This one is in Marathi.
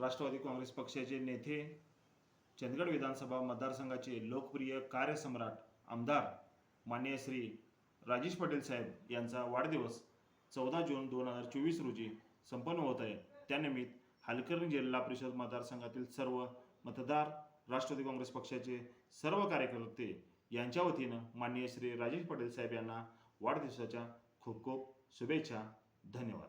राष्ट्रवादी काँग्रेस पक्षाचे नेते चंदगड विधानसभा मतदारसंघाचे लोकप्रिय कार्यसम्राट आमदार मान्य श्री राजेश पाटील साहेब यांचा वाढदिवस चौदा जून दोन हजार चोवीस रोजी संपन्न होत आहे. त्यानिमित्त हलकर्णी जिल्हा परिषद मतदारसंघातील सर्व मतदार राष्ट्रवादी काँग्रेस पक्षाचे सर्व कार्यकर्ते यांच्या वतीनं माननीय श्री राजेश पाटील साहेब यांना वाढदिवसाच्या खूप खूप शुभेच्छा. धन्यवाद.